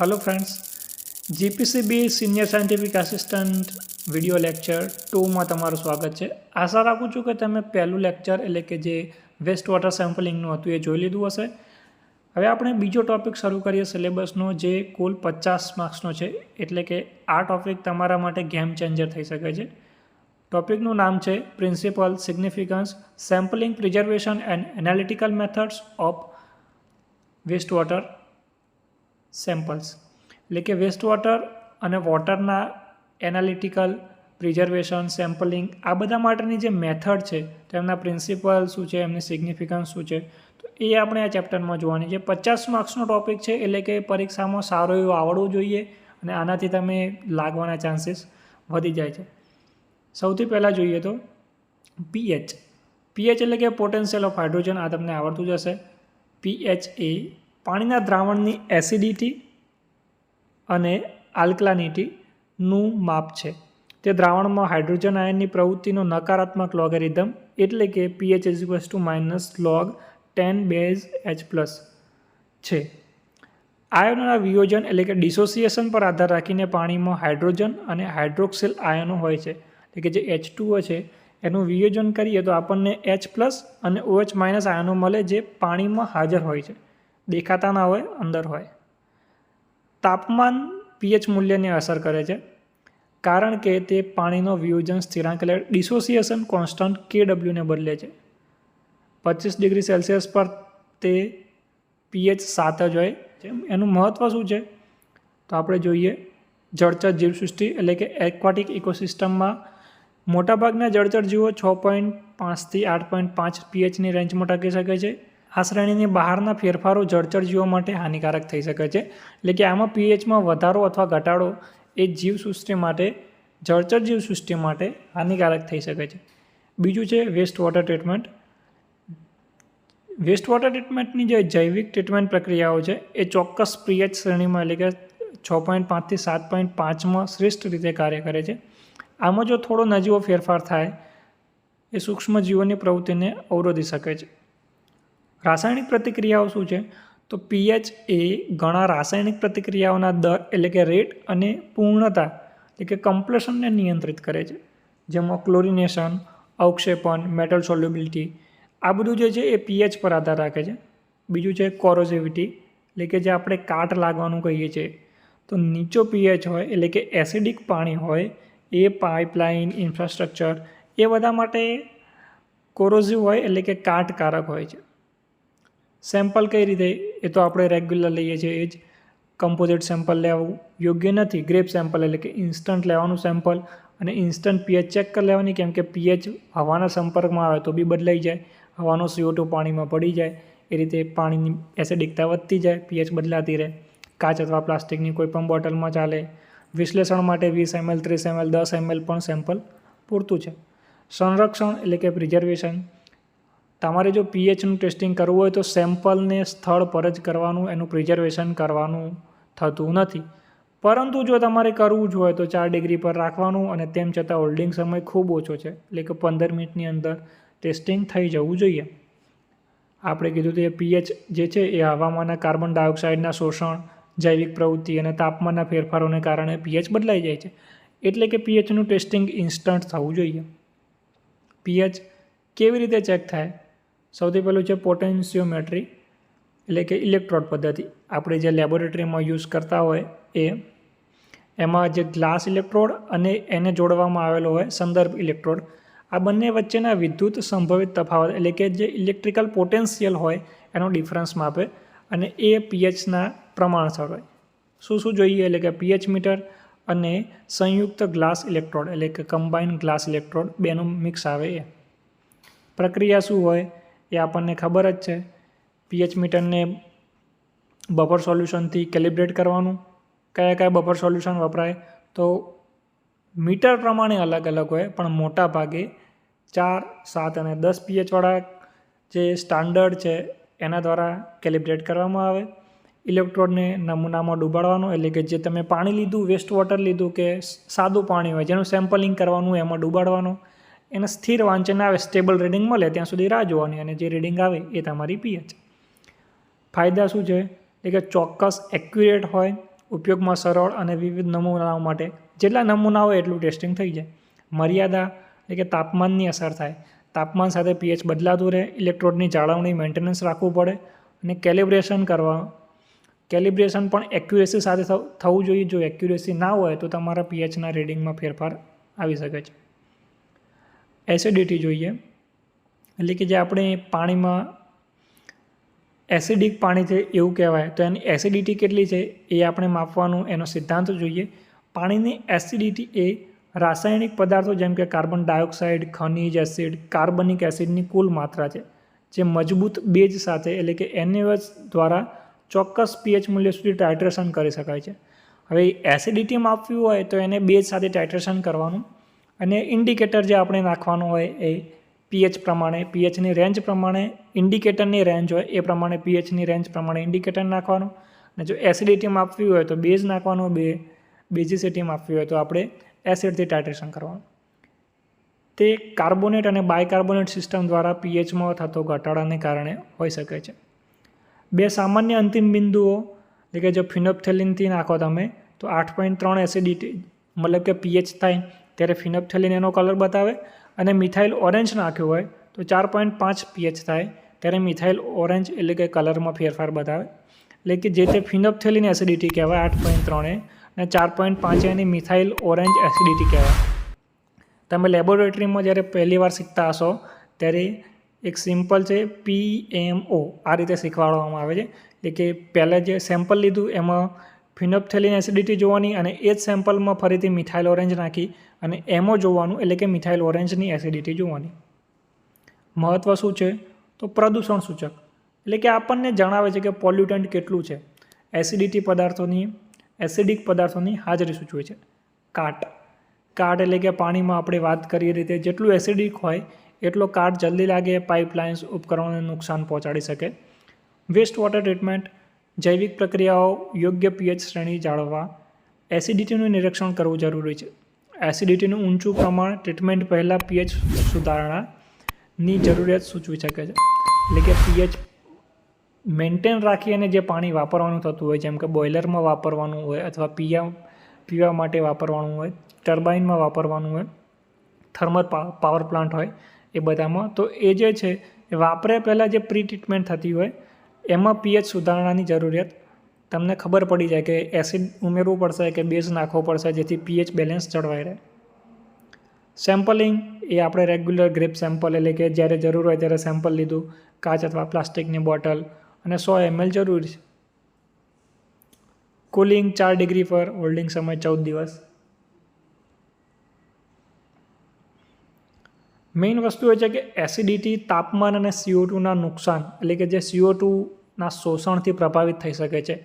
Hello friends GPCB senior scientific assistant video lecture ટુમાં તમારું સ્વાગત છે. આશા રાખું છું કે તમે પહેલું લેક્ચર એટલે કે જે વેસ્ટ વોટર સેમ્પલિંગનું હતું એ જોઈ લીધું હશે. હવે આપણે બીજો ટૉપિક શરૂ કરીએ સિલેબસનો જે કુલ પચાસ માર્ક્સનો છે. એટલે કે આ ટોપિક તમારા માટે ગેમ ચેન્જર થઈ શકે છે. ટોપિકનું નામ છે principle significance sampling preservation and analytical methods of waste water samples. એટલે કે વેસ્ટ વોટર અને વોટરના એનાલિટિકલ પ્રિઝર્વેશન સેમ્પલિંગ આ બધા માટેની જે મેથડ છે તેમના પ્રિન્સિપલ શું છે, એમની સિગ્નિફિકન્સ શું છે, તો એ આપણે આ ચેપ્ટરમાં જોવાની છે. પચાસ માર્ક્સનો ટોપિક છે, એટલે કે પરીક્ષામાં સારું એવું આવડવું જોઈએ અને આનાથી તમે લાગવાના ચાન્સીસ વધી જાય છે. સૌથી પહેલાં જોઈએ તો પીએચ પીએચ એટલે કે પોટેન્શિયલ ઓફ હાઇડ્રોજન આ તમને આવડતું જ હશે. પીએચ એ પાણીના દ્રાવણની એસિડિટી અને આલ્કલાનિટીનું માપ છે. તે દ્રાવણમાં હાઇડ્રોજન આયનની પ્રવૃત્તિનો નકારાત્મક લોગેરિધમ એટલે કે pH is equals to minus log ten base H plus છે. આયનોના વિયોજન એટલે કે ડિસોસિએશન પર આધાર રાખીને પાણીમાં હાઇડ્રોજન અને હાઇડ્રોક્સિલ આયનો હોય છે. એટલે કે જે એચ ટુઓ છે, એનું વિયોજન કરીએ તો આપણને એચ પ્લસ અને ઓએચ માઇનસ આયનો મળે જે પાણીમાં હાજર હોય છે. દેખાતા ના હોય, અંદર હોય. તાપમાન પીએચ મૂલ્યને અસર કરે છે, કારણ કે તે પાણીનો વિયોજન સ્થિરાંક એટલે ડિસોસિએશન કોન્સ્ટન્ટ કે ડબલ્યુને બદલે છે. પચીસ ડિગ્રી સેલ્સિયસ પર તે પીએચ સાત જ હોય એનું મહત્ત્વ શું છે? તો આપણે જોઈએ, જળચર જીવસૃષ્ટિ એટલે કે એક્વાટિક ઇકોસિસ્ટમમાં મોટાભાગના જળચર જીવો છ પોઈન્ટ પાંચથી આઠ પોઈન્ટ પાંચ પીએચની રેન્જમાં ટકી શકે છે. આ શ્રેણીની બહારના ફેરફારો જળચર જીવો માટે હાનિકારક થઈ શકે છે. એટલે કે આમાં પીએચમાં વધારો અથવા ઘટાડો એ જીવસૃષ્ટિ માટે, જળચર જીવસૃષ્ટિ માટે હાનિકારક થઈ શકે છે. બીજું છે waste water treatment waste water ટ્રીટમેન્ટની જે જૈવિક ટ્રીટમેન્ટ પ્રક્રિયાઓ છે, એ ચોક્કસ પીએચ શ્રેણીમાં એટલે કે છ પોઈન્ટ પાંચથી સાત પોઈન્ટ પાંચમાં શ્રેષ્ઠ રીતે કાર્ય કરે છે. આમાં જો થોડો નજીવો ફેરફાર થાય, એ સૂક્ષ્મ જીવોની પ્રવૃત્તિને અવરોધી શકે છે. રાસાયણિક પ્રતિક્રિયાઓ શું છે? તો પીએચ એ ઘણા રાસાયણિક પ્રતિક્રિયાઓના દર એટલે કે રેટ અને પૂર્ણતા એટલે કે કમ્પ્લેશનને નિયંત્રિત કરે છે. જેમાં ક્લોરિનેશન, અવક્ષેપણ મેટલ સોલ્યુબિલિટી આ બધું જે છે એ પીએચ પર આધાર રાખે છે. બીજું છે કોરોઝિવિટી એટલે કે જે આપણે કાટ લાગવાનું કહીએ છીએ. તો નીચો પીએચ હોય એટલે કે એસિડિક પાણી હોય એ પાઇપલાઇન ઇન્ફ્રાસ્ટ્રક્ચર એ બધા માટે કોરોઝિવ હોય એટલે કે કાટકારક હોય છે. સેમ્પલ કઈ રીતે? એ તો આપણે રેગ્યુલર લઈએ છીએ, એ જ કમ્પોઝિટ સેમ્પલ લેવું. યોગ્ય નથી ગ્રેપ સેમ્પલ એટલે કે ઇન્સ્ટન્ટ લેવાનું સેમ્પલ અને ઇન્સ્ટન્ટ પીએચ ચેક કરી લેવાની, કેમ કે પીએચ હવાના સંપર્કમાં આવે તો બી બદલાઈ જાય. હવાનો સીઓટો પાણીમાં પડી જાય, એ રીતે પાણીની એસિડિકતા વધતી જાય પીએચ બદલાતી રહે. કાચ અથવા પ્લાસ્ટિકની કોઈ પણ બોટલમાં ચાલે. વિશ્લેષણ માટે વીસ એમએલ ત્રીસ એમએલ દસ એમએલ પણ સેમ્પલ પૂરતું છે. સંરક્ષણ એટલે કે પ્રિઝર્વેશન તમારે જો પીએચનું ટેસ્ટિંગ કરવું હોય તો સેમ્પલને સ્થળ પર જ કરવાનું, એનું પ્રિઝર્વેશન કરવાનું થતું નથી. પરંતુ જો તમારે કરવું જ હોય તો ચાર ડિગ્રી પર રાખવાનું અને તેમ છતાં હોલ્ડિંગ સમય ખૂબ ઓછો છે. એટલે કે પંદર મિનિટની અંદર ટેસ્ટિંગ થઈ જવું જોઈએ. આપણે કીધું તે પીએચ જે છે એ હવામાનના કાર્બન ડાયોક્સાઇડના શોષણ, જૈવિક પ્રવૃત્તિ અને તાપમાનના ફેરફારોને કારણે પીએચ બદલાઈ જાય છે. એટલે કે પીએચનું ટેસ્ટિંગ ઇન્સ્ટન્ટ થવું જોઈએ. પીએચ કેવી રીતે ચેક થાય? સૌથી પહેલું છે પોટેન્શિયોમેટ્રી, એટલે કે ઇલેક્ટ્રોડ પદ્ધતિ. આપણે જે લેબોરેટરીમાં યુઝ કરતા હોય એ, એમાં જે ગ્લાસ ઇલેક્ટ્રોડ અને એને જોડવામાં આવેલો હોય સંદર્ભ ઇલેક્ટ્રોડ, આ બંને વચ્ચેના વિદ્યુત સંભવિત તફાવત, એટલે કે જે ઇલેક્ટ્રિકલ પોટેન્શિયલ હોય એનો ડિફરન્સ માપે અને એ પીએચના પ્રમાણસર હોય. શું શું જોઈએ? એટલે કે પીએચ મીટર અને સંયુક્ત ગ્લાસ ઇલેક્ટ્રોડ, એટલે કે કમ્બાઇન્ડ ગ્લાસ ઇલેક્ટ્રોડ, બેનું મિક્સ આવે એ. પ્રક્રિયા શું હોય? એ આપણને ખબર જ છે. પીએચ મીટરને બફર સોલ્યુશનથી કેલિબ્રેટ કરવાનું. કયા કયા બફર સોલ્યુશન વપરાય? તો મીટર પ્રમાણે અલગ અલગ હોય, પણ મોટા ભાગે ચાર, સાત અને દસ પીએચવાળા જે સ્ટાન્ડર્ડ છે, એના દ્વારા કેલિબ્રેટ કરવામાં આવે. ઇલેક્ટ્રોડને નમૂનામાં ડૂબાડવાનો, એટલે કે જે તમે પાણી લીધું વેસ્ટ વોટર લીધું કે સાદું પાણી હોય, જેનું સેમ્પલિંગ કરવાનું, એમાં ડૂબાડવાનું. એને સ્થિર વાંચન આવે સ્ટેબલ રીડિંગ મળે, ત્યાં સુધી રાહ જોવાની અને જે રીડિંગ આવે એ તમારી પીએચ ફાયદા શું છે? એટલે કે ચોક્કસ એક્યુરેટ હોય, ઉપયોગમાં સરળ અને વિવિધ નમૂનાઓ માટે જેટલા નમૂના હોય એટલું ટેસ્ટિંગ થઈ જાય. મર્યાદા એટલે કે તાપમાનની અસર થાય. તાપમાન સાથે પીએચ બદલાતું રહે ઇલેક્ટ્રોડની જાળવણી મેન્ટેનન્સ રાખવું પડે અને કેલિબ્રેશન કરવા. કેલિબ્રેશન પણ એક્યુરેસી સાથે થવ- જોઈએ. જો એક્યુરેસી ના હોય તો તમારા પીએચના રીડિંગમાં ફેરફાર આવી શકે છે. એસિડિટી જોઈએ. એટલે કે જે આપણે પાણીમાં એસિડિક પાણી છે એવું કહેવાય, તો એની એસિડિટી કેટલી છે એ આપણે માપવાનું એનો સિદ્ધાંત જોઈએ. પાણીની એસિડિટી એ રાસાયણિક પદાર્થો જેમ કે કાર્બન ડાયોક્સાઇડ, ખનિજ એસિડ, કાર્બનિક એસિડની કુલ માત્રા છે, જે મજબૂત બેજ સાથે એટલે કે એનએસ દ્વારા ચોક્કસ પીએચ મૂલ્ય સુધી ટાઇટ્રેશન કરી શકાય છે. હવે એસિડિટી માપવી હોય તો એને બેજ સાથે ટાઇટ્રેશન કરવાનું. અને ઇન્ડિકેટર જે આપણે નાખવાનું હોય એ પીએચ પ્રમાણે પીએચની રેન્જ પ્રમાણે ઇન્ડિકેટરની રેન્જ હોય એ પ્રમાણે પીએચની રેન્જ પ્રમાણે ઇન્ડિકેટર નાખવાનું. અને જો એસિડિટી માપવી હોય તો બેઝ નાખવાનું બે બેઝિસિટી માપવી હોય તો આપણે એસિડથી ટાઇટ્રેશન કરવાનું. તે કાર્બોનેટ અને બાયકાર્બોનેટ સિસ્ટમ દ્વારા પીએચમાં થતો ઘટાડાને કારણે હોઈ શકે છે. બે સામાન્ય અંતિમ બિંદુઓ, એટલે કે જો ફિનોપ્થેલિનથી નાખો તમે, તો આઠ પોઈન્ટ ત્રણ એસિડિટી મતલબ કે પીએચ થાય ત્યારે ફિનોપ્થેલિન એનો કલર બતાવે અને મિથાઇલ ઓરેન્જ નાખ્યું હોય તો ચાર પોઈન્ટ પાંચ પીએચ થાય. ત્યારે મિથાઇલ ઓરેન્જ એટલે કે કલરમાં ફેરફાર બતાવે. એટલે કે જે તે ફિનોપ્થેલિન એસિડિટી કહેવાય, આઠ પોઈન્ટ ત્રણે અને ચાર પોઈન્ટ પાંચે એની મિથાઇલ ઓરેન્જ એસિડિટી કહેવાય. તમે લેબોરેટરીમાં જ્યારે પહેલી વાર શીખતા હશો, ત્યારે એક સિમ્પલ છે પી એમ ઓ આ રીતે શીખવાડવામાં આવે છે. એટલે કે પહેલાં જે સેમ્પલ લીધું, એમાં ફિનોપ્થેલિન એસિડિટી જોવાની અને એ જ સેમ્પલમાં ફરીથી મિથાઇલ ઓરેન્જ નાખી અને એમો જોવાનું એટલે કે મિથાઇલ ઓરેન્જની એસિડિટી જોવાની. મહત્ત્વ શું છે? તો પ્રદૂષણ સૂચક. એટલે કે આપણને જણાવે છે કે પોલ્યુટન્ટ કેટલું છે. એસિડિટી પદાર્થોની, એસિડિક પદાર્થોની હાજરી સૂચવે છે. કાટ. કાટ એટલે કે પાણીમાં આપણે વાત કરીએ રીતે જેટલું એસિડિક હોય, એટલો કાટ જલ્દી લાગે, પાઇપલાઇન્સ, ઉપકરણોને નુકસાન પહોંચાડી શકે. વેસ્ટ વોટર ટ્રીટમેન્ટ જૈવિક પ્રક્રિયાઓ યોગ્ય પીએચ શ્રેણી જાળવવા, એસિડિટીનું નિરીક્ષણ કરવું જરૂરી છે. એસિડિટીનું ઊંચું પ્રમાણ ટ્રીટમેન્ટ પહેલાં પીએચ સુધારણાની જરૂરિયાત સૂચવી શકે છે. એટલે કે પીએચ મેન્ટેન રાખી અને જે પાણી વાપરવાનું થતું હોય, જેમ કે બોઇલરમાં વાપરવાનું હોય અથવા પીવા પીવા માટે વાપરવાનું હોય, ટર્બાઇનમાં વાપરવાનું હોય, થર્મલ પાવર પ્લાન્ટ હોય એ બધામાં, તો એ જે છે એ વાપરે પહેલાં જે પ્રી ટ્રીટમેન્ટ થતી હોય એમાં પીએચ સુધારણાની જરૂરિયાત? તમને ખબર પડી જાય કે એસિડ ઉમેરવું પડશે કે બેઝ નાખવો પડશે જેથી પીએચ બેલેન્સ જળવાઈ રહે. સેમ્પલિંગ એ આપણે રેગ્યુલર ગ્રેપ સેમ્પલ એટલે કે જ્યારે જરૂર હોય ત્યારે સેમ્પલ લીધું, કાચ અથવા પ્લાસ્ટિકની બોટલ અને સો એમએલ જરૂરી છે. કુલિંગ ચાર ડિગ્રી પર હોલ્ડિંગ સમય ચૌદ દિવસ. મેઇન વસ્તુ એ છે કે એસિડિટી તાપમાન અને સીઓ ટુના નુકસાન, એટલે કે જે સીઓ ટુના શોષણથી પ્રભાવિત થઈ શકે છે.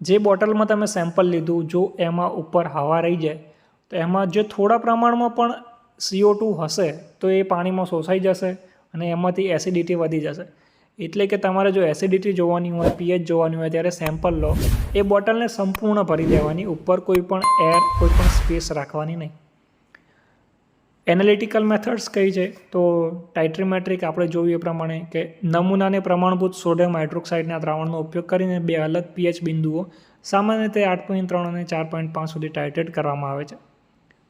જે બોટલમાં તમે સેમ્પલ લીધું, જો એમાં ઉપર હવા રહી જાય, તો એમાં જે થોડા પ્રમાણમાં પણ સીઓ ટુ હશે, તો એ પાણીમાં શોષાઈ જશે અને એમાંથી એસિડિટી વધી જશે. એટલે કે તમારે જો એસિડિટી જોવાની હોય પીએચ જોવાની હોય, ત્યારે સેમ્પલ લો. એ બોટલને સંપૂર્ણ ભરી દેવાની, ઉપર કોઈ પણ એર કોઈ પણ સ્પેસ રાખવાની નહીં. એનાલિટિકલ મેથડ્સ કઈ છે? તો ટાઇટ્રીમેટ્રિક આપણે જોયું એ પ્રમાણે કે નમૂનાને પ્રમાણભૂત સોડિયમ હાઇડ્રોક્સાઇડના દ્રાવણનો ઉપયોગ કરીને બે અલગ પીએચ બિંદુઓ, સામાન્ય રીતે આઠ પોઈન્ટ ત્રણ અને ચાર પોઈન્ટ પાંચ સુધી ટાઇટ્રેટ કરવામાં આવે છે.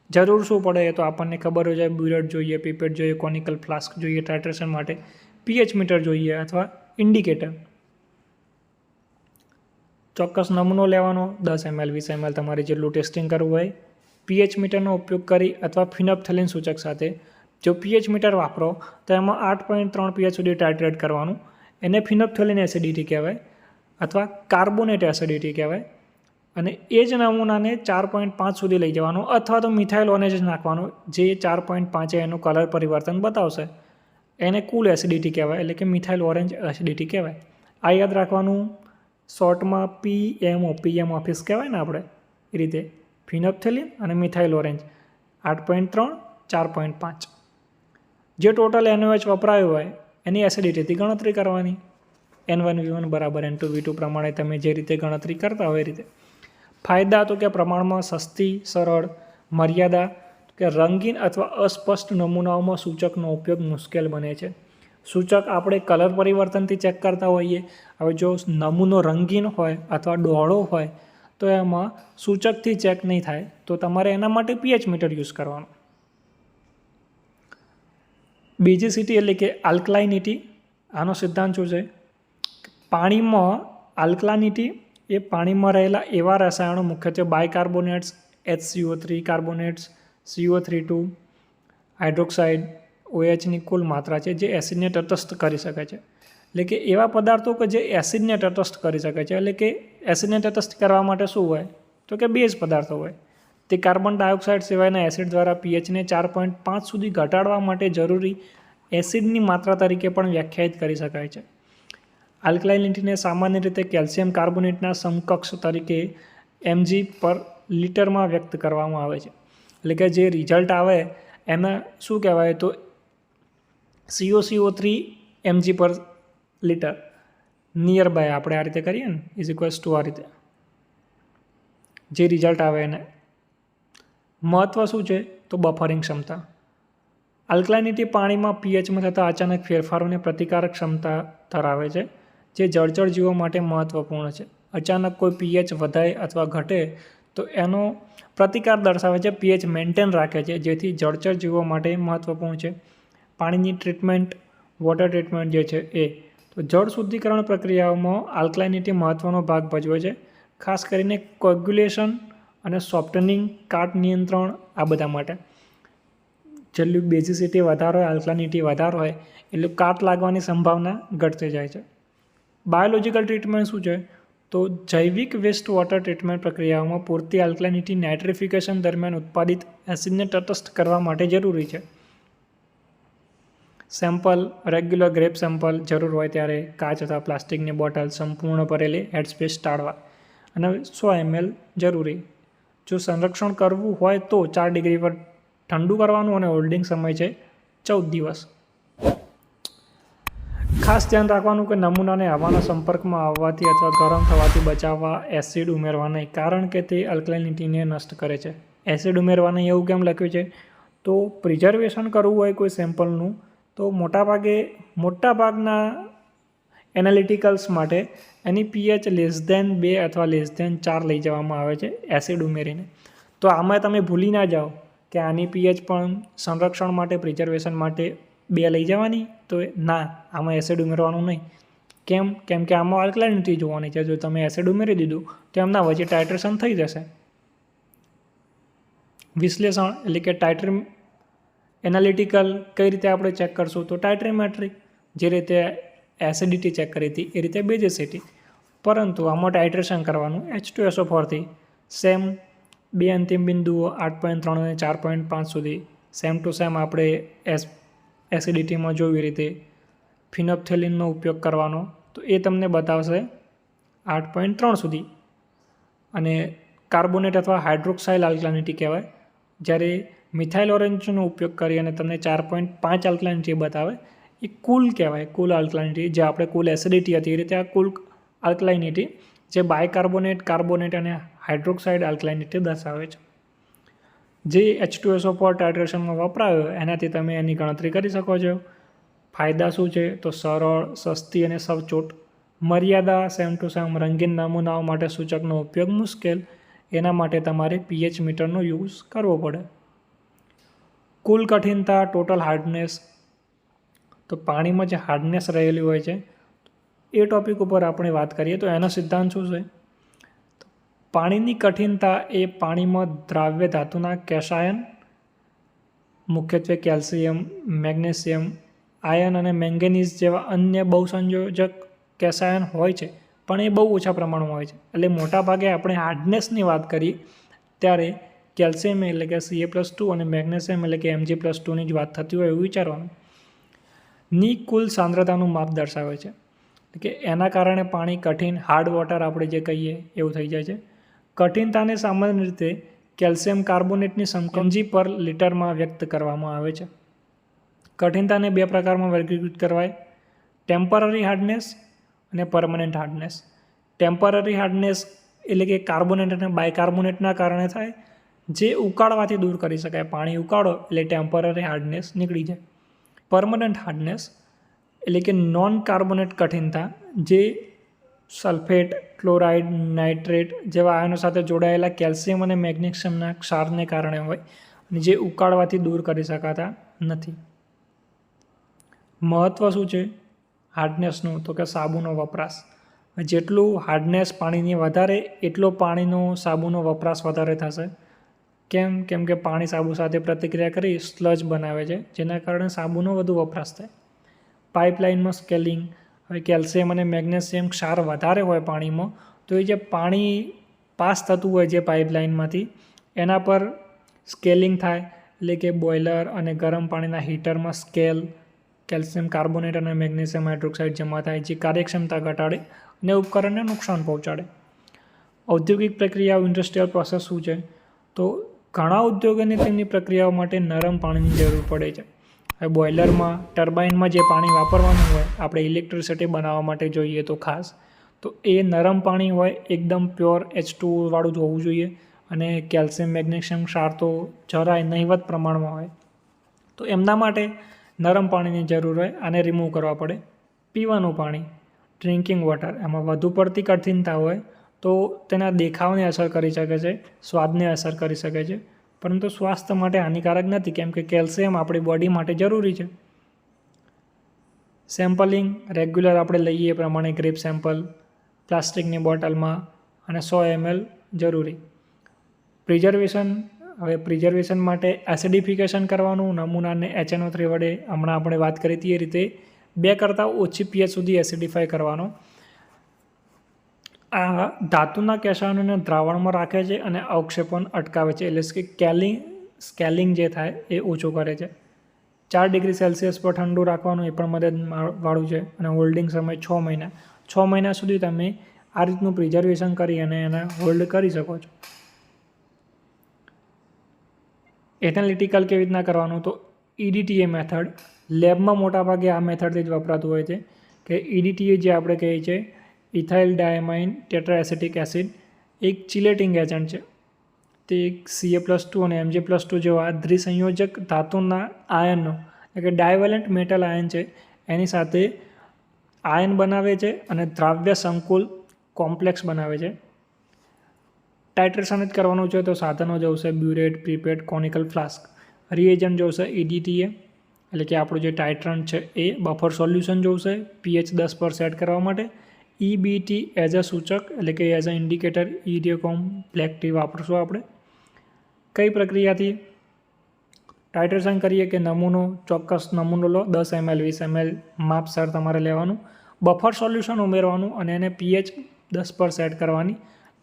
જરૂર શું પડે એ તો આપણને ખબર હોય છે બ્યુરેટ જોઈએ, પીપેટ જોઈએ, કોનિકલ ફ્લાસ્ક જોઈએ, ટાઇટ્રેશન માટે પીએચ મીટર જોઈએ અથવા ઇન્ડિકેટર. ચોક્કસ નમૂનો લેવાનો, દસ એમએલ, વીસ એમએલ તમારે જેટલું ટેસ્ટિંગ કરવું હોય પીએચ મીટરનો ઉપયોગ કરી અથવા ફિનોપ્થેલિન સૂચક સાથે. જો પીએચ મીટર વાપરો, તો એમાં આઠ પોઈન્ટ ત્રણ પીએચ સુધી ટાઇટ્રેટ કરવાનું. એને ફિનોપ્થેલિન એસિડિટી કહેવાય અથવા કાર્બોનેટ એસિડિટી કહેવાય. અને એ જ નમૂનાને ચાર પોઈન્ટ પાંચ સુધી લઈ જવાનો અથવા તો મિથાઇલ ઓનેજ નાખવાનો, જે ચાર પોઈન્ટ પાંચે એનું કલર પરિવર્તન બતાવશે. એને કુલ એસિડિટી કહેવાય, એટલે કે મિથાઇલ ઓરેન્જ એસિડિટી કહેવાય. આ યાદ રાખવાનું, શોર્ટમાં પી એમ ઓ પી એમ ઓફિસ કહેવાય ને આપણે, એ રીતે. ફિનોપ્થેલિન અને મિથાઇલ ઓરેન્જ, આઠ પોઈન્ટ ત્રણ, ચાર પોઈન્ટ પાંચ. જે ટોટલ એનઓએચ વપરાયું હોય, એની એસિડિટીથી ગણતરી કરવાની. એન વન વી વન બરાબર, એન ટુ વી ટુ પ્રમાણે તમે જે રીતે ગણતરી કરતા હોય એ રીતે. ફાયદા તો કે પ્રમાણમાં સસ્તી, સરળ, મર્યાદા કે રંગીન અથવા અસ્પષ્ટ નમૂનાઓમાં સૂચકનો ઉપયોગ મુશ્કેલ બને છે. સૂચક આપણે કલર પરિવર્તનથી ચેક કરતા હોઈએ. હવે જો નમૂનો રંગીન હોય અથવા ડોળો હોય તો એમાં સૂચકથી ચેક નહીં થાય, તો તમારે એના માટે પીએચ મીટર યુઝ કરવાનું. બીજી સિટી એટલે કે આલ્કલાઇનિટી, આનો સિદ્ધાંત શું છે? પાણીમાં આલ્કલાનિટી એ પાણીમાં રહેલા એવા રસાયણો, મુખ્યત્વે bicarbonates HCO three carbonates CO three two hydroxide ઓએચની કુલ માત્રા છે, જે એસિડને તટસ્થ કરી શકે છે. એટલે કે એવા પદાર્થો કે જે એસિડને તટસ્થ કરી શકે છે. એટલે કે એસિડને તટસ્થ કરવા માટે શું હોય? તો કે બેઝ પદાર્થો હોય. તે કાર્બન ડાયોક્સાઇડ સિવાયના એસિડ દ્વારા પીએચને ચાર પોઈન્ટ પાંચ સુધી ઘટાડવા માટે જરૂરી એસિડની માત્રા તરીકે પણ વ્યાખ્યાયિત કરી શકાય છે. આલ્કલાઇનિટીને સામાન્ય રીતે કેલ્શિયમ કાર્બોનેટના સમકક્ષ તરીકે એમજી પર લીટરમાં વ્યક્ત કરવામાં આવે છે. એટલે કે જે રિઝલ્ટ આવે એમાં શું કહેવાય? તો CO CO three mg per litre near by આપણે આ રીતે કરીએ ને ઇઝ ઇક્વલ્સ ટુ આ રીતે. જે રિઝલ્ટ આવે એને. મહત્ત્વ શું છે? તો બફરિંગ ક્ષમતા. આલ્કલાઇનિટી પાણીમાં પીએચમાં થતા અચાનક ફેરફારોને પ્રતિકારક ક્ષમતા ધરાવે છે, જે જળચર જીવો માટે મહત્ત્વપૂર્ણ છે. અચાનક કોઈ પીએચ વધાય અથવા ઘટે, તો એનો પ્રતિકાર દર્શાવે છે, પીએચ મેન્ટેન રાખે છે, જેથી જળચર જીવો માટે મહત્ત્વપૂર્ણ છે. પાણીની ટ્રીટમેન્ટ વોટર ટ્રીટમેન્ટ જે છે એ તો જળ શુદ્ધિકરણ પ્રક્રિયાઓમાં આલ્કલાઇનિટી મહત્ત્વનો ભાગ ભજવે છે. ખાસ કરીને કોગ્યુલેશન અને સોફ્ટનિંગ, કાટ નિયંત્રણ, આ બધા માટે. જેટલું બેઝિસિટી વધારો હોય આલ્કલાનિટી વધારો હોય, એટલું કાટ લાગવાની સંભાવના ઘટતી જાય છે. બાયોલોજિકલ ટ્રીટમેન્ટ શું છે? તો જૈવિક વેસ્ટ વોટર ટ્રીટમેન્ટ પ્રક્રિયાઓમાં પૂરતી આલ્કલાનિટી નાઇટ્રિફિકેશન દરમિયાન ઉત્પાદિત એસિડને તટસ્થ કરવા માટે જરૂરી છે. સેમ્પલ, રેગ્યુલર ગ્રેપ સેમ્પલ જરૂર હોય ત્યારે કાચ અથવા પ્લાસ્ટિકની બોટલ સંપૂર્ણ ભરેલી હેડસ્પેસ ટાળવા. અને સો એમએલ જરૂરી. જો સંરક્ષણ કરવું હોય તો ચાર ડિગ્રી પર ઠંડુ કરવાનું અને હોલ્ડિંગ સમય છે ચૌદ દિવસ. ખાસ ધ્યાન રાખવાનું કે નમૂનાને હવાના સંપર્કમાં આવવાથી અથવા ગરમ થવાથી બચાવવા એસિડ ઉમેરવા નહીં કારણ કે તે અલ્કલાઇનિટીને નષ્ટ કરે છે. એસિડ ઉમેરવા એવું કેમ લખ્યું છે? તો પ્રિઝર્વેશન કરવું હોય કોઈ સેમ્પલનું તો મોટાભાગે, મોટાભાગના એનાલિટિકલ્સ માટે એની પીએચ લેસ દેન બે અથવા લેસ દેન ચાર લઈ જવામાં આવે છે એસિડ ઉમેરીને. તો આમાં તમે ભૂલી ના જાઓ કે આની પીએચ પણ સંરક્ષણ માટે પ્રિઝર્વેશન માટે બે લઈ જવાની, તો ના, આમાં એસિડ ઉમેરવાનું નહીં. કેમ? કેમ કે આમાં આલ્કલાઇનિટી જોવાની છે. જો તમે એસિડ ઉમેરી દીધું, તો એમના વચ્ચે ટાઇટ્રેશન થઈ જશે. વિશ્લેષણ એટલે કે ટાઇટ્રે એનાલિટિકલ કઈ રીતે આપણે ચેક કરશું? તો ટાઇટ્રીમેટ્રિક જે રીતે એસિડિટી ચેક કરી હતી, એ રીતે બેઝેસિટી પરંતુ આમાં ટાઇટ્રેશન કરવાનું એચ ટુ એસો ફોરથી સેમ બે અંતિમ બિંદુઓ આઠ પોઈન્ટ ત્રણ અને ચાર પોઈન્ટ પાંચ સુધી. સેમ ટુ સેમ આપણે એસ, એસિડિટીમાં જોવી રીતે ફિનોપ્થેલિનનો ઉપયોગ કરવાનો. તો એ તમને બતાવશે આઠ પોઈન્ટ ત્રણ સુધી. અને કાર્બોનેટ અથવા હાઇડ્રોક્સાઇલ આલ્કલાનિટી કહેવાય. જ્યારે મિથાઇલ ઓરેન્જનો ઉપયોગ કરી અને તમને ચાર પોઈન્ટ પાંચ આલ્કલાનિટી બતાવે, એ કુલ કહેવાય કુલ આલ્કલાઇનિટી જે આપણે કુલ એસિડિટી હતી, એ રીતે આ કુલ આલ્કલાઇનિટી જે બાયકાર્બોનેટ કાર્બોનેટ અને હાઇડ્રોક્સાઇડ આલ્કલાઇનિટી દર્શાવે છે. જે એચ ટુ એસો ફોર ટાઇટ્રેશનમાં વપરાયો, એનાથી તમે એની ગણતરી કરી શકો છો. ફાયદા શું છે? તો સરળ, સસ્તી અને સવચોટ. મર્યાદા, સેમ ટુ સેમ રંગીન નમૂનાઓ માટે સૂચકનો ઉપયોગ મુશ્કેલ. એના માટે તમારે પીએચ મીટરનો યુઝ કરવો પડે. કુલ કઠિનતા ટોટલ હાર્ડનેસ તો પાણીમાં જે હાર્ડનેસ રહેલી હોય છે, એ ટોપિક ઉપર આપણે વાત કરીએ તો એનો સિદ્ધાંત શું છે? પાણીની કઠિનતા એ પાણીમાં દ્રાવ્ય ધાતુના કેશાયન, મુખ્યત્વે કેલ્શિયમ, મેગ્નેશિયમ, આયન અને મેંગેનીઝ જેવા અન્ય બહુસંયોજક કેશાયન હોય છે, પણ એ બહુ ઓછા પ્રમાણમાં હોય છે. એટલે મોટાભાગે આપણે હાર્ડનેસની વાત કરીએ, ત્યારે કેલ્શિયમ એટલે કે સીએ પ્લસ ટુ અને મેગ્નેશિયમ એટલે કે એમજી પ્લસ ટુની જ વાત થતી હોય એવું વિચારવાનું. ની કુલ સાંદ્રતાનું માપ દર્શાવે છે. કે એના કારણે પાણી કઠિન હાર્ડ વોટર આપણે જે કહીએ એવું થઈ જાય છે. કઠિનતાને સામાન્ય રીતે કેલ્શિયમ કાર્બોનેટની સમકમજી પર લીટરમાં વ્યક્ત કરવામાં આવે છે. કઠિનતાને બે પ્રકારમાં વર્ગીકૃત કરવાય. ટેમ્પરરી હાર્ડનેસ અને પરમનન્ટ હાર્ડનેસ ટેમ્પરરી હાર્ડનેસ એટલે કે કાર્બોનેટ અને બાયકાર્બોનેટના કારણે થાય. જે ઉકાળવાથી દૂર કરી શકાય. પાણી ઉકાળો એટલે ટેમ્પરરી હાર્ડનેસ નીકળી જાય. પરમનન્ટ હાર્ડનેસ એટલે કે નોન કાર્બોનેટ કઠિનતા જે સલ્ફેટ, ક્લોરાઇડ, નાઇટ્રેટ જેવા આયનો સાથે જોડાયેલા કેલ્શિયમ અને મેગ્નેશિયમના ક્ષારને કારણે હોય અને જે ઉકાળવાથી દૂર કરી શકાતા નથી. મહત્ત્વ શું છે? હાર્ડનેસનું, તો કે સાબુનો વપરાશ. જેટલું હાર્ડનેસ પાણીની વધારે, એટલો પાણીનો સાબુનો વપરાશ વધારે થશે. કેમ? કેમ કે પાણી સાબુ સાથે પ્રતિક્રિયા કરી સ્લજ બનાવે છે, જેના કારણે સાબુનો વધુ વપરાશ થાય. પાઇપલાઇનમાં સ્કેલિંગ, હવે કેલ્શિયમ અને મેગ્નેશિયમ ક્ષાર વધારે હોય પાણીમાં, તો એ જે પાણી પાસ થતું હોય જે પાઇપલાઇનમાંથી, એના પર સ્કેલિંગ થાય, એટલે કે બોઇલર અને ગરમ પાણીના હીટરમાં સ્કેલ, કેલ્શિયમ કાર્બોનેટ અને મેગ્નેશિયમ હાઇડ્રોક્સાઇડ જમા થાય, જે કાર્યક્ષમતા ઘટાડે અને ઉપકરણને નુકસાન પહોંચાડે. ઔદ્યોગિક પ્રક્રિયાઓ, ઇન્ડસ્ટ્રીયલ પ્રોસેસ શું છે? તો ઘણા ઉદ્યોગોને તેમની પ્રક્રિયાઓ માટે નરમ પાણીની જરૂર પડે છે. હવે બોઇલરમાં ટર્બાઇનમાં જે પાણી વાપરવાનું હોય, આપણે ઇલેક્ટ્રિસિટી બનાવવા માટે જોઈએ તો ખાસ. તો એ નરમ પાણી હોય, એકદમ પ્યોર એચ વાળું જ હોવું જોઈએ અને કેલ્શિયમ, મેગ્નેશિયમ ક્ષાર તો જરાય નહિવત પ્રમાણમાં હોય. તો એમના માટે નરમ પાણીની જરૂર હોય, આને રિમૂવ કરવા પડે. પીવાનું પાણી ડ્રિંકિંગ વોટર એમાં વધુ પડતી કઠિનતા હોય તો તેના દેખાવને અસર કરી શકે છે, સ્વાદને અસર કરી શકે છે. પરંતુ સ્વાસ્થ્ય માટે હાનિકારક નથી, કેમ કે કેલ્શિયમ આપણી બોડી માટે જરૂરી છે. સેમ્પલિંગ રેગ્યુલર આપણે લઈએ એ પ્રમાણે ગ્રેપ સેમ્પલ, પ્લાસ્ટિકની બોટલમાં અને સો એમએલ જરૂરી. પ્રિઝર્વેશન, હવે પ્રિઝર્વેશન માટે એસિડિફિકેશન કરવાનું, નમૂનાને એચએનઓ થ્રી વડે હમણાં આપણે વાત કરી હતી એ રીતે બે કરતાં ઓછી પીએચ સુધી એસિડિફાય કરવાનો. આ ધાતુના કેશાણોને દ્રાવણમાં રાખે છે અને અવક્ષેપણ અટકાવે છે. એટલે કે કેલિંગ સ્કેલિંગ જે થાય એ ઓછું કરે છે. ચાર ડિગ્રી સેલ્સિયસ પર ઠંડુ રાખવાનું એ પણ મદદ વાળું છે અને હોલ્ડિંગ સમય છ મહિના. છ મહિના સુધી તમે આ રીતનું પ્રિઝર્વેશન કરી અને એને હોલ્ડ કરી શકો છો. એનાલિટિકલ કેવી રીતના કરવાનું? તો ઈડીટીએ મેથડ, લેબમાં મોટાભાગે આ મેથડથી જ વપરાતું હોય છે કે ઈડીટીએ જે આપણે કહીએ છીએ ઇથાઇલ ડાયમાઇન ટેટ્રાએસેટિક એસિડ, એક ચિલેટિંગ એજન્ટ છે. તે એક સીએ પ્લસ ટુ અને એમજે પ્લસ ટુ જેવા દ્વિસંયોજક ધાતુના આયનનો, એટલે કે ડાયવેલન્ટ મેટલ આયન છે, એની સાથે આયન બનાવે છે અને દ્રાવ્ય સંકુલ કોમ્પ્લેક્સ બનાવે છે. ટાઇટ્રેશન જ કરવાનું છે તો સાધનો જવશે burette pipette conical flask. Reagent જોશે ઈડીટીએ એટલે કે આપણું જે ટાઇટ્રન છે એ બફર સોલ્યુશન જોશે, પીએચ દસ પર સેટ કરવા માટે. ઈબીટી એઝ અ સૂચક એટલે કે એઝ અ ઇન્ડિકેટર ઇડિયોકોમ બ્લેક ટી વાપરશું આપણે. કઈ પ્રક્રિયાથી? ટાઇટ્રેશન કરીએ કે નમૂનો, ચોક્કસ નમૂનો લો, દસ એમએલ વીસ એમએલ માપસર તમારે લેવાનું. બફર સોલ્યુશન ઉમેરવાનું અને એને પીએચ દસ પર સેટ કરવાની.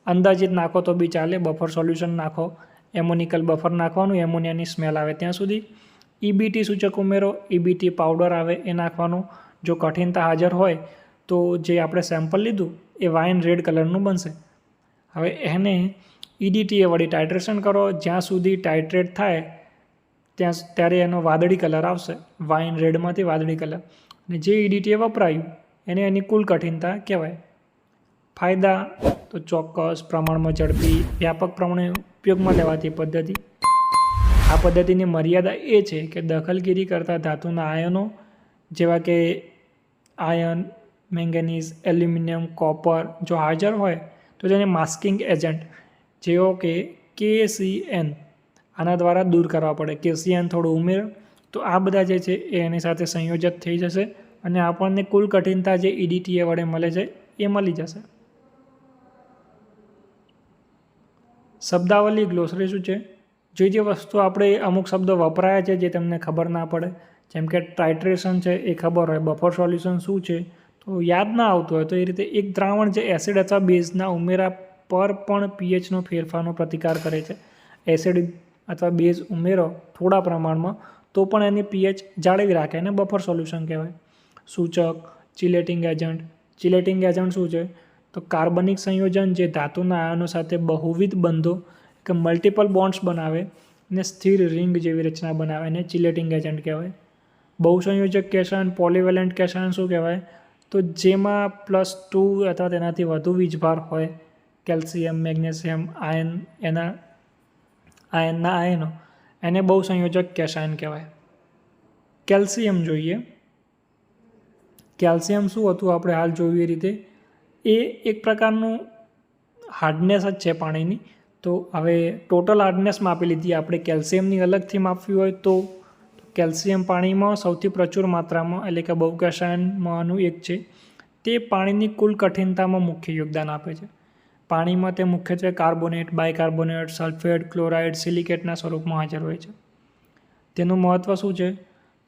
અંદાજિત નાખો તો બી ચાલે, બફર સોલ્યુશન નાખો, એમોનિકલ બફર નાખવાનું, એમોનિયાની સ્મેલ આવે ત્યાં સુધી. ઈબીટી સૂચક ઉમેરો ઈબીટી પાવડર આવે એ નાખવાનું. જો કઠિનતા હાજર હોય તો જે આપણે સેમ્પલ લીધું એ વાઇન રેડ કલરનું બનશે. હવે એને ઈડીટીએ વળી ટાઇટ્રેશન કરો, જ્યાં સુધી ટાઇટ્રેટ થાય, ત્યાં ત્યારે એનો વાદળી કલર આવશે, વાઇન રેડમાંથી વાદળી કલર. અને જે ઈડીટીએ વપરાયું, એને એની કુલ કઠિનતા કહેવાય. ફાયદા, તો ચોક્કસ પ્રમાણમાં ઝડપી, વ્યાપક પ્રમાણે ઉપયોગમાં લેવાતી પદ્ધતિ. આ પદ્ધતિની મર્યાદા એ છે કે દખલગીરી કરતા ધાતુના આયનો, જેવા કે આયન મેંગેનીઝ, એલ્યુમિનિયમ, કોપર જો હાજર હોય તો તેને માસ્કિંગ એજન્ટ જેવો કે કેસીએન આના દ્વારા દૂર કરવા પડે. કેસીએન થોડું ઉમેર, તો આ બધા જે છે એ એની સાથે સંયોજિત થઈ જશે અને આપણને કુલ કઠિનતા જે ઈડીટીએ વડે મળે છે એ મળી જશે. શબ્દાવલી ગ્લોસરી શું છે? જે જે વસ્તુ આપણે અમુક શબ્દો વપરાયા છે જે તમને ખબર ના પડે, જેમ કે ટ્રાઇટ્રેશન છે એ ખબર હોય, બફર સોલ્યુશન શું છે? તો યાદ ના આવતું હોય તો એ રીતે એક દ્રાવણ જે એસિડ અથવા બેઝના ઉમેરા પર પણ પીએચનો ફેરફારનો પ્રતિકાર કરે છે. એસિડ અથવા બેઝ ઉમેરો થોડા પ્રમાણમાં તો પણ એની પીએચ જાળવી રાખે એને બફર સોલ્યુશન કહેવાય. સૂચક, ચિલેટિંગ એજન્ટ. ચિલેટિંગ એજન્ટ શું છે? તો કાર્બનિક સંયોજન જે ધાતુના આયનો સાથે બહુવિધ બંધો કે મલ્ટિપલ બોન્ડ્સ બનાવે અને સ્થિર રિંગ જેવી રચના બનાવે એને ચિલેટિંગ એજન્ટ કહેવાય. બહુસંયોજક કેશન પોલિવેલેન્ટ કેશન શું કહેવાય? તો જેમાં પ્લસ ટુ અથવા તેનાથી વધુ વીજભાર હોય કેલ્શિયમ મેગ્નેશિયમ આયન એના આયનના આયનો એને બહુ સંયોજક કેશાયન કહેવાય. કેલ્શિયમ જોઈએ. કેલ્શિયમ શું હતું? આપણે હાલ જોયું એ રીતે. એ એક પ્રકારનું હાર્ડનેસ જ છે પાણીની. તો હવે ટોટલ હાર્ડનેસ માપી લીધી. આપણે કેલ્શિયમની અલગથી માપવી હોય તો કેલ્શિયમ પાણીમાં સૌથી પ્રચુર માત્રામાં એટલે કે બહુકેશાયનમાંનું એક છે. તે પાણીની કુલ કઠિનતામાં મુખ્ય યોગદાન આપે છે. પાણીમાં તે મુખ્યત્વે કાર્બોનેટ, બાયકાર્બોનેટ, સલ્ફેટ, ક્લોરાઇડ, સિલિકેટના સ્વરૂપમાં હાજર હોય છે. તેનું મહત્ત્વ શું છે?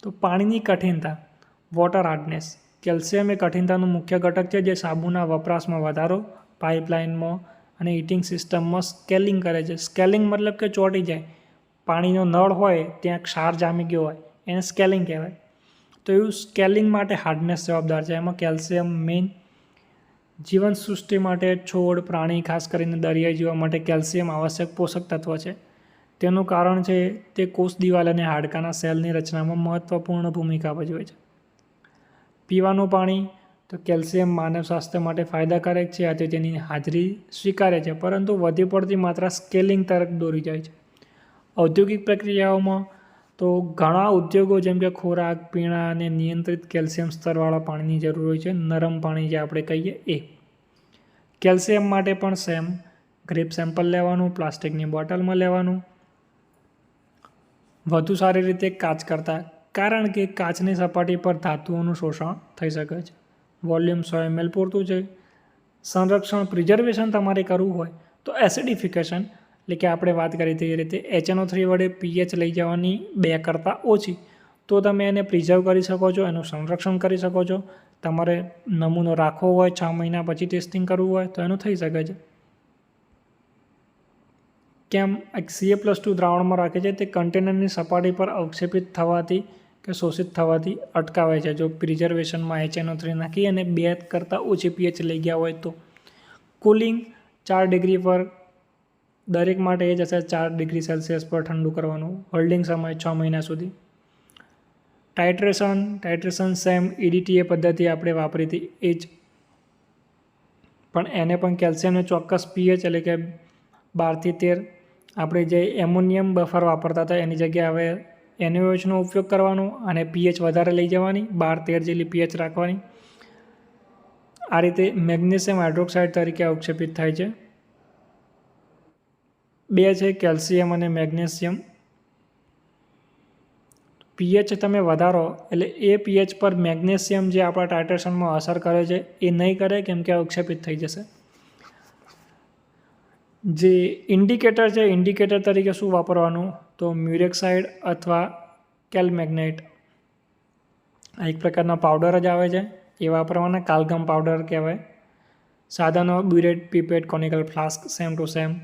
તો પાણીની કઠિનતા, વોટર હાર્ડનેસ. કેલ્શિયમ એ કઠિનતાનું મુખ્ય ઘટક છે જે સાબુના વપરાશમાં વધારો, પાઇપલાઇનમાં અને ઇટિંગ સિસ્ટમમાં સ્કેલિંગ કરે છે. સ્કેલિંગ મતલબ કે ચોંટી જાય. પાણીનો નળ હોય, ત્યાં ક્ષાર જામી ગયો હોય, એને સ્કેલિંગ કહેવાય. તો એવું સ્કેલિંગ માટે હાર્ડનેસ જવાબદાર છે. એમાં કેલ્શિયમ મેઇન જીવન સૃષ્ટિ માટે છોડ, પ્રાણી, ખાસ કરીને દરિયાઈ જીવવા માટે કેલ્શિયમ આવશ્યક પોષક તત્વ છે. તેનું કારણ છે તે કોષ દિવાલ અને હાડકાના સેલની રચનામાં મહત્ત્વપૂર્ણ ભૂમિકા ભજવે છે. પીવાનું પાણી તો કેલ્શિયમ માનવ સ્વાસ્થ્ય માટે ફાયદાકારક છે અને તેની હાજરી સ્વીકારે છે, પરંતુ વધી પડતી માત્રા સ્કેલિંગ તરફ દોરી જાય છે. ઔદ્યોગિક પ્રક્રિયાઓમાં તો ઘણા ઉદ્યોગો જેમ કે ખોરાક, પીણા અને નિયંત્રિત કેલ્શિયમ સ્તરવાળા પાણીની જરૂર હોય છે. નરમ પાણી જે આપણે કહીએ એ. કેલ્શિયમ માટે પણ સેમ. ગ્રેપ સેમ્પલ લેવાનું, પ્લાસ્ટિકની બોટલમાં લેવાનું. વધુ સારી રીતે કાચ કરતાં, કારણ કે કાચની સપાટી પર ધાતુઓનું શોષણ થઈ શકે છે. વોલ્યુમ સો એમએલ પૂરતું છે. સંરક્ષણ, પ્રિઝર્વેશન તમારે કરવું હોય તો એસિડિફિકેશન એટલે કે આપણે વાત કરી એ રીતે એચએનઓ થ્રી વડે પીએચ લઈ જવાની બે કરતાં ઓછી. તો તમે એને પ્રિઝર્વ કરી શકો છો, એનું સંરક્ષણ કરી શકો છો. તમારે નમૂનો રાખવો હોય, છ મહિના પછી ટેસ્ટિંગ કરવું હોય તો એનું થઈ શકે છે. કેમ? એક સીએ પ્લસ ટુ દ્રાવણમાં રાખે છે, તે કન્ટેનરની સપાટી પર અવક્ષેપિત થવાથી કે શોષિત થવાથી અટકાવે છે. જો પ્રિઝર્વેશનમાં એચએનઓ થ્રી નાખી અને બે કરતાં ઓછી પીએચ લઈ ગયા હોય તો. કુલિંગ ચાર ડિગ્રી પર દરેક માટે એ જ હશે, ચાર ડિગ્રી સેલ્સિયસ પર ઠંડુ કરવાનું હોલ્ડિંગ સમય છ મહિના સુધી. ટાઇટ્રેશન ટાઇટ્રેશન સેમ ઈડીટીએ પદ્ધતિ આપણે વાપરી હતી, એ જ. પણ એને પણ કેલ્શિયમને ચોક્કસ પીએચ એટલે કે બારથી તેર. આપણે જે એમોનિયમ બફર વાપરતા હતા, એની જગ્યાએ હવે એનઓએચનો ઉપયોગ કરવાનો અને પીએચ વધારે લઈ જવાની, બાર તેર જેટલી પીએચ રાખવાની. આ રીતે મેગ્નેશિયમ હાઇડ્રોક્સાઇડ તરીકે અવક્ષેપિત થાય છે. બે છે કેલ્શિયમ અને મેગ્નેશિયમ. પીએચ તમે વધારો એટલે એ પીએચ પર મેગ્નેશિયમ જે આપણા ટાઇટ્રેશનમાં અસર કરે છે એ નહીં કરે કેમ કે અવક્ષેપિત થઈ જશે. જે ઇન્ડિકેટર છે, ઇન્ડિકેટર તરીકે શું વાપરવાનું? તો મ્યુરેક્સાઇડ અથવા કેલમેગ્નેટ. આ એક પ્રકારના પાવડર જ આવે છે. એ વાપરવાના કાલગમ પાવડર કહેવાય. સાધનો, burette, pipette, conical flask, same to same.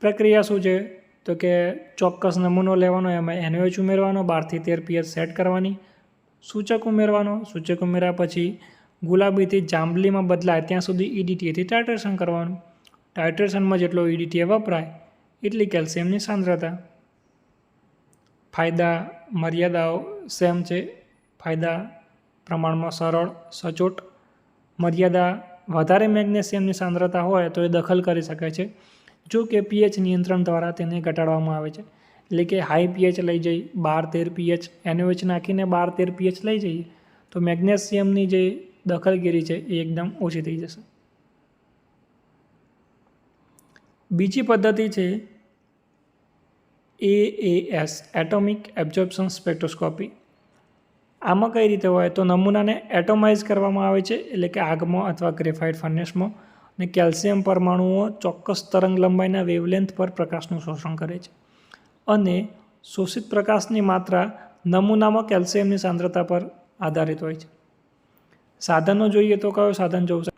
પ્રક્રિયા શું છે? તો કે ચોક્કસ નમૂનો લેવાનો, એમાં એનએચ ઉમેરવાનો, બારથી તેર પીએચ સેટ કરવાની. સૂચક ઉમેરવાનો, સૂચક ઉમેર્યા પછી ગુલાબીથી જાંબલીમાં બદલાય, ત્યાં સુધી ઈડીટીએથી ટાઇટ્રેશન કરવાનું. ટાઇટ્રેશનમાં જેટલો ઈડીટીએ વપરાય, એટલી કેલ્શિયમની સાંદ્રતા. ફાયદા, મર્યાદાઓ સેમ છે. ફાયદા, પ્રમાણમાં સરળ, સચોટ. મર્યાદા, વધારે મેગ્નેશિયમની સાંદ્રતા હોય તો એ દખલ કરી શકે છે. જો કે પીએચ નિયંત્રણ દ્વારા તેને ઘટાડવામાં આવે છે. એટલે કે હાઈ પીએચ લઈ જઈ, બાર તેર પીએચ, એનઓએચ નાખીને બાર તેર પીએચ લઈ જઈએ, તો મેગ્નેશિયમની જે દખલગીરી છે એ એકદમ ઓછી થઈ જશે. બીજી પદ્ધતિ છે એએએસ એટોમિક એબ્ઝોર્પ્શન સ્પેક્ટ્રોસ્કોપી આમાં કઈ રીતે હોય? તો નમૂનાને એટોમાઇઝ કરવામાં આવે છે, એટલે કે આગમાં અથવા ગ્રેફાઇટ ફર્નેસમાં. અને કેલ્શિયમ પરમાણુઓ ચોક્કસ તરંગ લંબાઈના વેવલેન્થ પર પ્રકાશનું શોષણ કરે છે. અને શોષિત પ્રકાશની માત્રા નમૂનામાં કેલ્શિયમની સાંદ્રતા પર આધારિત હોય છે. સાધનો જોઈએ તો કયો સાધન જોશે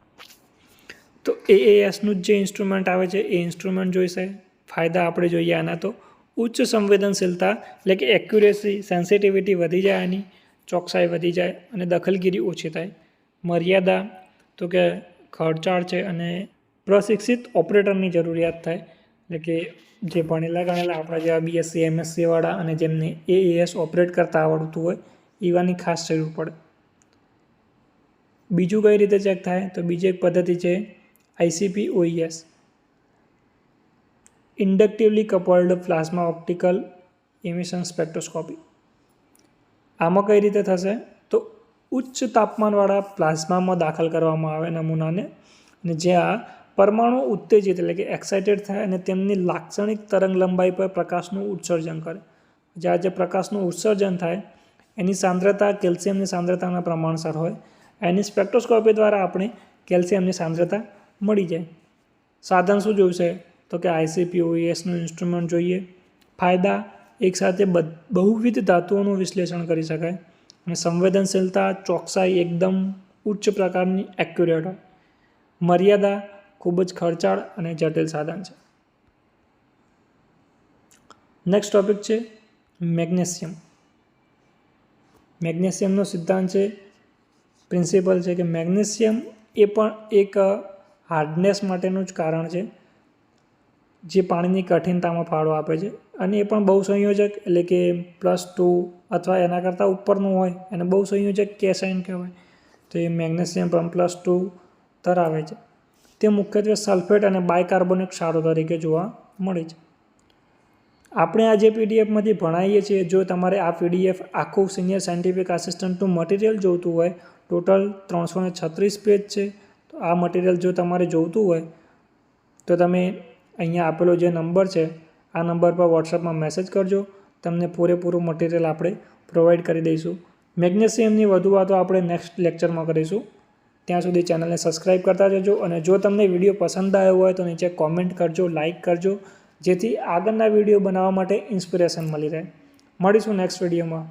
તો એએએસનું જે ઇન્સ્ટ્રુમેન્ટ આવે છે, એ ઇન્સ્ટ્રુમેન્ટ જોઈશે. ફાયદા આપણે જોઈએ આના તો. ઉચ્ચ સંવેદનશીલતા એટલે કે એક્યુરેસી સેન્સિટિવિટી વધી જાય આની, ચોકસાઈ વધી જાય અને દખલગીરી ઓછી થાય. મર્યાદા તો કે ખર્ચાળ છે અને પ્રશિક્ષિત ઓપરેટરની જરૂરિયાત થાય. એટલે કે જે ભણેલા ગણેલા આપણા જેવા બીએસસી એમએસસીવાળા અને જેમને એએએસ ઓપરેટ કરતાં આવડતું હોય એવાની ખાસ જરૂર પડે. બીજું કઈ રીતે ચેક થાય? તો બીજી એક પદ્ધતિ છે ICP OES inductively coupled plasma optical emission spectroscopy આમાં કઈ રીતે થશે? ઉચ્ચ તાપમાનવાળા પ્લાઝમામાં દાખલ કરવામાં આવે નમૂનાને. અને જ્યાં પરમાણુ ઉત્તેજિત એટલે કે એક્સાઇટેડ થાય અને તેમની લાક્ષણિક તરંગ લંબાઈ પર પ્રકાશનું ઉત્સર્જન કરે. જ્યાં જે પ્રકાશનું ઉત્સર્જન થાય, એની સાંદ્રતા કેલ્શિયમની સાંદ્રતાના પ્રમાણસર હોય. એની સ્પેક્ટ્રોસ્કોપી દ્વારા આપણે કેલ્શિયમની સાંદ્રતા મળી જાય. સાધન શું જોઈશે તો કે આઈસીપીઓએસનું ઇન્સ્ટ્રુમેન્ટ જોઈએ. ફાયદા એકસાથે બહુવિધ ધાતુઓનું વિશ્લેષણ કરી શકાય. અને સંવેદનશીલતા ચોકસાઈ એકદમ ઉચ્ચ પ્રકારની એક્યુરેટ હોય. મર્યાદા ખૂબ જ ખર્ચાળ અને જટિલ સાધન છે. નેક્સ્ટ ટોપિક છે મેગ્નેશિયમ. મેગ્નેશિયમનો સિદ્ધાંત છે, પ્રિન્સિપલ છે કે મેગ્નેશિયમ એ પણ એક હાર્ડનેસ માટેનું જ કારણ છે. જે પાણીની કઠિનતામાં ફાળો આપે છે. અને એ પણ બહુ સંયોજક એટલે કે પ્લસ ટુ અથવા એના કરતાં ઉપરનું હોય એને બહુ સંયોજક કેસાઇન કહેવાય. તો એ મેગ્નેશિયમ પણ પ્લસ ટુ ધરાવે છે. તે મુખ્યત્વે સલ્ફેટ અને બાયકાર્બોનિક ક્ષારો તરીકે જોવા મળે છે. આપણે આ જે પીડીએફમાંથી ભણાવીએ છીએ, જો તમારે આ પીડીએફ આખું સિનિયર સાયન્ટિફિક આસિસ્ટન્ટનું મટીરિયલ જોઈતું હોય ટોટલ ત્રણસો ને છત્રીસ પેજ છે. તો આ મટીરિયલ જો તમારે જોઈતું હોય, તો તમે અહીંયા આપેલો જે નંબર છે, આ નંબર પર વોટ્સઅપમાં મેસેજ કરજો. તમને પૂરેપૂરું મટીરિયલ આપણે પ્રોવાઈડ કરી દઈશું. મેગ્નેશિયમની વધુ વાતો આપણે નેક્સ્ટ લેક્ચરમાં કરીશું. ત્યાં સુધી ચેનલને સબસ્ક્રાઈબ કરતા જજો અને જો તમને વીડિયો પસંદ આવ્યો હોય તો નીચે કોમેન્ટ કરજો લાઇક કરજો. જેથી આગળના વીડિયો બનાવવા માટે ઇન્સ્પિરેશન મળી રહે. મળીશું નેક્સ્ટ વિડીયોમાં